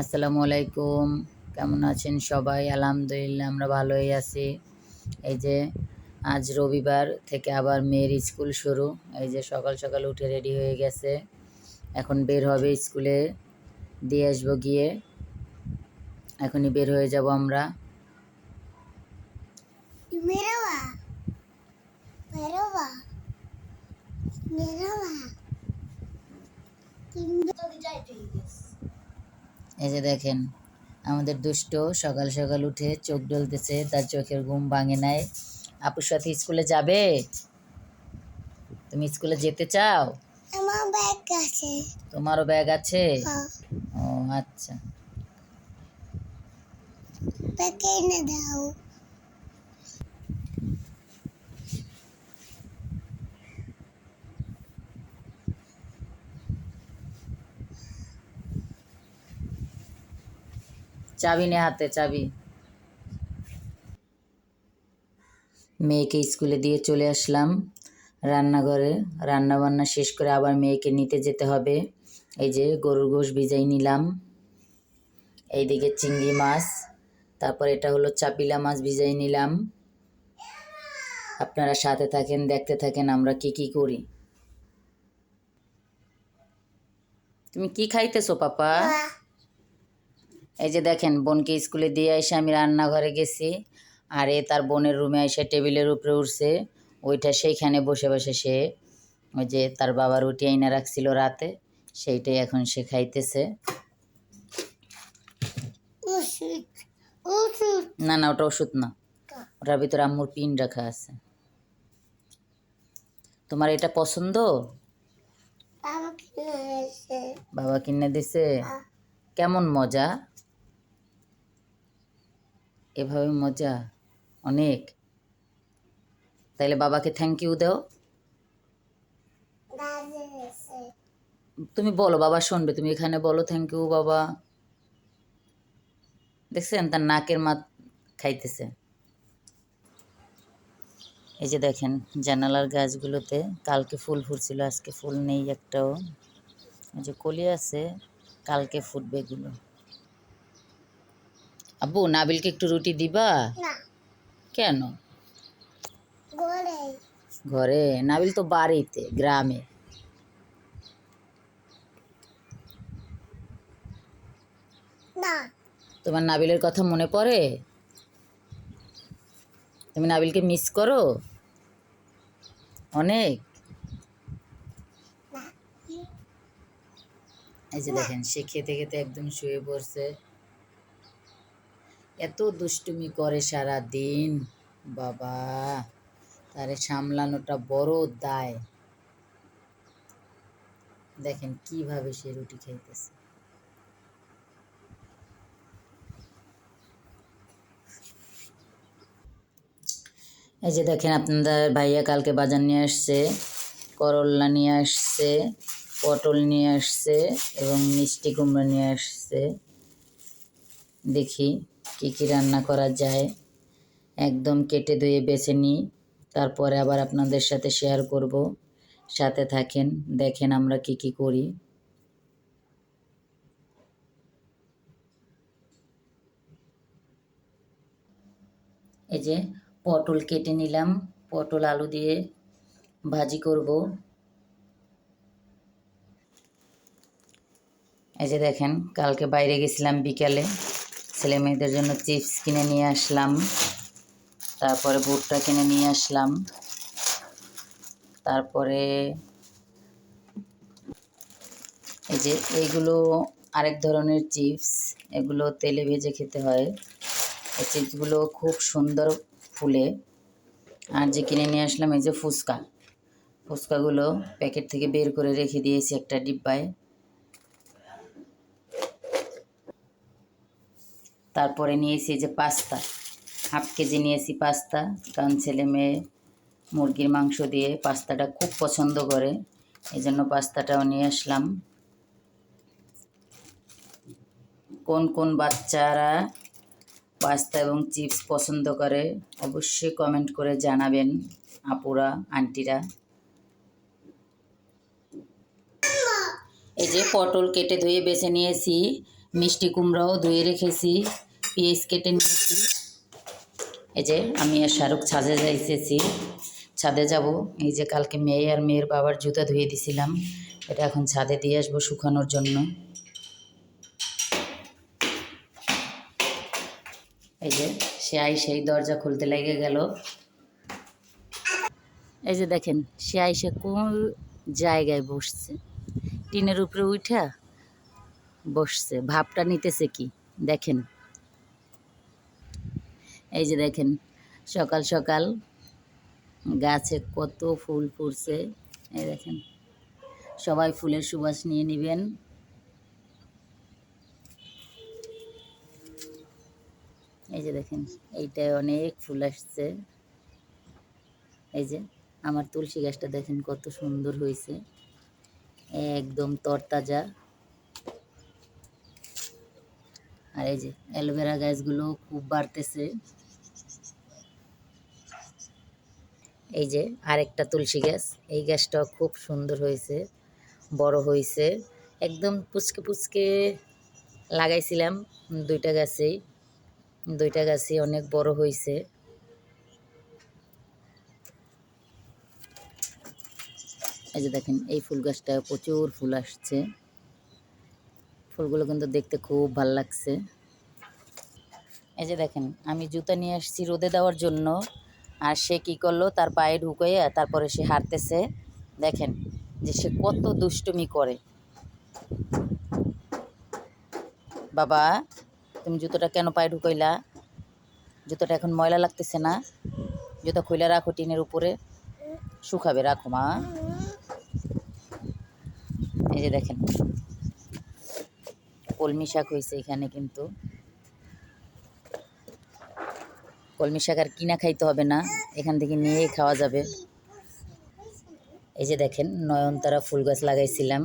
আসসালামু আলাইকুম। কেমন আছেন সবাই? আলহামদুলিল্লাহ, আমরা ভালোই আছি। এই যে আজ রবিবার থেকে আবার মেয়ের স্কুল শুরু। এই যে সকাল সকাল উঠে রেডি হয়ে গেছে। এখন বের হবে স্কুলে। দিয়ে আসব গিয়ে। এখনই বের হয়ে যাব আমরা। Merhaba. এই যে দেখেন আমাদের দুষ্ট সকাল সকাল উঠে চোখ ডলতেছে তার চোখের ঘুম ভাঙে নেয় আপুর সাথে স্কুলে যাবে? তুমি স্কুলে যেতে চাও? আমার ব্যাগ আছে। তোমারও ব্যাগ আছে? হ্যাঁ, ও আচ্ছা। ব্যাগ এনে দাও। চাবি নে হাতে, চাবি। মেয়েকে স্কুলে দিয়ে চলে আসলাম রান্নাঘরে। রান্না বান্না শেষ করে আবার মেয়েকে নিতে যেতে হবে। এই যে গরুর গোশ ভিজাই নিলাম। এইদিকে চিংড়ি মাছ, তারপর এটা হলো চাপিলা মাছ ভিজাই নিলাম। আপনারা সাথে থাকেন, দেখতে থাকেন আমরা কি কি করি। তুমি কি খাইতেছো, পাপা? এই যে দেখেন বোনকে স্কুলে দিয়ে এসে আমি রান্নাঘরে গেছি আর এ তার বোনের রুমে এসে টেবিলের উপরে উঠছে। ওইটা সেইখানে বসে বসে সে ওই যে তার বাবা রুটি আইনা রাখছিল রাতে সেইটাই এখন সে খাইতেছে। না না ওটা ওষুধ না। ওটার ভিতরে আম্মুর পিন রাখা আছে। তোমার এটা পছন্দ? বাবা কিনে দিছে? কেমন মজা? এভাবে মজা, অনেক। তাইলে বাবাকে থ্যাংক ইউ দাও। তুমি বলো, বাবা শুনবে। তুমি এখানে বলো থ্যাংক ইউ বাবা। দেখছেন? তার নাকের মাত খাইতেছে। এই যে দেখেন, জানালার গাছগুলোতে কালকে ফুল ফুটছিল, আজকে ফুল নেই একটাও। এই যে কলি আছে, কালকে ফুটবে এগুলো। আব্বু নাবিলকে একটু রুটি দিবা? কেন? ঘরে? নাবিল তো বাড়িতে গ্রামে। তোমার নাবিলের কথা মনে পড়ে? তুমি নাবিলকে মিস করো? অনেক? এই যে দেখেন সে খেতে খেতে একদম শুয়ে পড়ছে। এত দুষ্টুমি করে সারা দিন বাবা, তারে সামলানোটা বড় দায়। দেখেন কীভাবে সে রুটি খাইতেছে। এই যে দেখেন আপনাদের ভাইয়া কালকে বাজার নিয়ে আসছে করল্লা নিয়ে আসছে, পটল নিয়ে আসছে এবং মিষ্টি কুমড়ো নিয়ে আসছে। দেখি। কি কি রান্না করা যায়, একদম কেটে ধুয়ে বেছে নিই। তারপরে আবার আপনাদের সাথে শেয়ার করব। সাথে থাকেন, দেখেন আমরা কি কি করি। এই যে পটল কেটে নিলাম, পটল আলু দিয়ে ভাজি করব। এই যে দেখেন, কালকে বাইরে গেছিলাম বিকালে। ছেলে মেয়েদের জন্য চিপস কিনে নিয়ে আসলাম। তারপরে ভুট্টা কিনে নিয়ে আসলাম। তারপরে এই যে এইগুলো আরেক ধরনের চিপস, এগুলো তেলে ভেজে খেতে হয়। এই চিপসগুলো খুব সুন্দর ফুলে। আর যে কিনে নিয়ে আসলাম এই যে ফুচকা। ফুচকাগুলো প্যাকেট থেকে বের করে রেখে দিয়েছি একটা ডিব্বায়। তারপরে নিয়েছি যে পাস্তা। হাফ কেজি নিয়েছি পাস্তা। কারণ ছেলে মেয়ে মুরগির মাংস দিয়ে পাস্তাটা খুব পছন্দ করে এই জন্য পাস্তাটাও নিয়ে আসলাম। কোন কোন বাচ্চারা পাস্তা এবং চিপস পছন্দ করে, অবশ্যই কমেন্ট করে জানাবেন আপুরা, আন্টিরা। এই যে পটল কেটে ধুয়ে বেছে নিয়েছি। মিষ্টি কুমড়াও ধুয়ে রেখেছি, পেঁয়াজ কেটে নিয়েছি। এই যে আমি আর শাহরুখ ছাদে যাইতেছি। ছাদে যাব। এই যে কালকে মেয়ে আর মেয়ের বাবার জুতা ধুয়ে দিছিলাম। এটা এখন ছাদে দিয়ে আসব শুকানোর জন্য। এই যে সে আই সেই দরজা খুলতে লেগে গেল। এই যে দেখেন, সে আইসে কোন জায়গায় বসছে? টিনের উপরে উঠা বসছে, ভাবটা নিতেছে কি? দেখেন। এই যে দেখেন, সকাল সকাল গাছে কত ফুল ফুটছে। এই দেখেন, সবাই ফুলের সুবাস নিয়ে নেবেন। এই যে দেখেন, এইটায় অনেক ফুল আসছে। এই যে, আমার তুলসী গাছটা দেখেন কত সুন্দর হয়েছে। একদম তরতাজা। আর এই যে অ্যালোভেরা গাছগুলো খুব বাড়তেছে। এই যে আরেকটা তুলসী গাছ এই গাছটাও খুব সুন্দর হয়েছে, বড় হয়েছে। একদম পুচকে পুচকে লাগাইছিলাম দুইটা গাছেই, দুইটা গাছই অনেক বড় হয়েছে। এই যে দেখেন, এই ফুল গাছটা প্রচুর ফুল আসছে। ফুলগুলো কিন্তু দেখতে খুব ভালো লাগছে। এই যে দেখেন, আমি জুতা নিয়ে আসছি রোদে দেওয়ার জন্য, আর সে কি করল? তার পায়ে ঢুকাইয়া তারপরে সে হাঁটতেছে। দেখেন যে সে কত দুষ্টুমি করে। বাবা, তুমি জুতোটা কেন পায়ে ঢুকাইলা? জুতোটা এখন ময়লা লাগতেছে না? জুতো খুলে রাখো টিনের উপরে। শুকাবে, রাখো মা। এই যে দেখেন কলমি শাক হয়েছে এখানে কিন্তু। কলমি শাক আর কিনা খাইতে হবে না এখান থেকে নিয়েই খাওয়া যাবে। এই যে দেখেন নয়নতারা ফুল গাছ লাগাইছিলাম।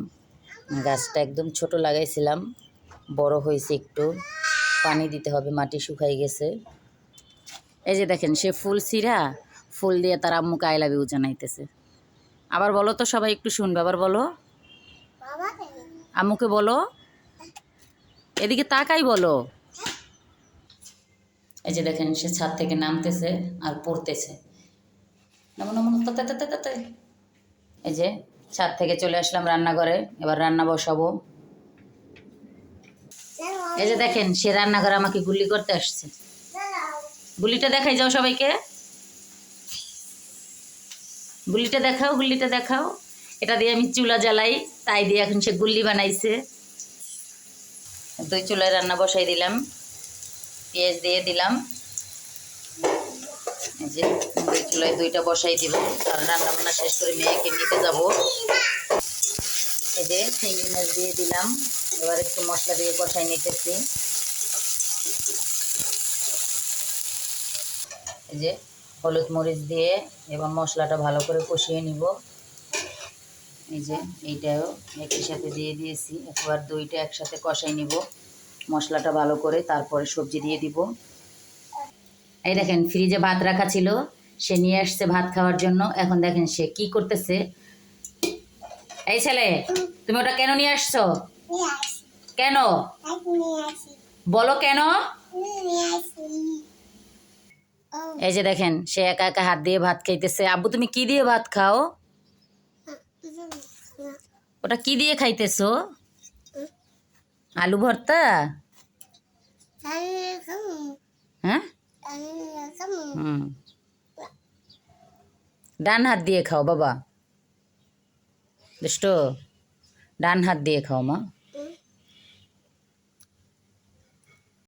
গাছটা একদম ছোট লাগাইছিলাম বড় হয়েছে একটু। পানি দিতে হবে মাটি শুকাই গেছে। এই যে দেখেন সে ফুল ছিঁড়া ফুল দিয়ে তার আম্মুকে আই লাভ ইউ জানাইতেছে। আবার বলো তো সবাই একটু শুনবে আবার বলো। আম্মুকে বলো। এদিকে তাকাই বলো। এই যে দেখেন, সে ছাদ থেকে নামতেছে আর পড়তেছে। তাতে। এই যে ছাদ থেকে চলে আসলাম রান্নাঘরে, এবার রান্না বসাবো। এই যে দেখেন, সে রান্নাঘরে আমাকে গুলি করতে আসছে। গুলিটা দেখাই যাও সবাইকে। গুলিটা দেখাও গুলিটা দেখাও। এটা দিয়ে আমি চুলা জ্বালাই, তাই দিয়ে এখন সে গুল্লি বানাইছে। দুই চুলায় রান্না বসাই দিলাম। পেঁয়াজ দিয়ে দিলাম। যে দুই চুলায় দুইটা বসাই দিব কারণ রান্না বান্না শেষ করে মেয়েকে নিতে যাব। এই যে চিংড়ি মাছ দিয়ে দিলাম। এবার একটু মশলা দিয়ে কষাই নিতেছি। এই যে হলুদ মরিচ দিয়ে এবার মশলাটা ভালো করে কষিয়ে নিব। এই যে এইটাও একই সাথে দিয়ে দিয়েছি। একবার দইটা একসাথে কষাই নিব। মশলাটা ভালো করে তারপরে সবজি দিয়ে দিব। এই দেখেন, ফ্রিজে ভাত রাখা ছিল। সে নিয়ে আসছে ভাত খাওয়ার জন্য। এখন দেখেন সে কি করতেছে। এই ছেলে, তুমি ওটা কেন নিয়ে আসছো? কেন? বলো কেন? এই যে দেখেন, সে একা একা হাত দিয়ে ভাত খাইতেছে। আব্বু, তুমি কি দিয়ে ভাত খাও? ওটা কি দিয়ে খাইতেছো? আলু ভর্তা? হ্যাঁ? হুম। ডান হাত দিয়ে খাও বাবা। দুষ্ট, ডান হাত দিয়ে খাও মা।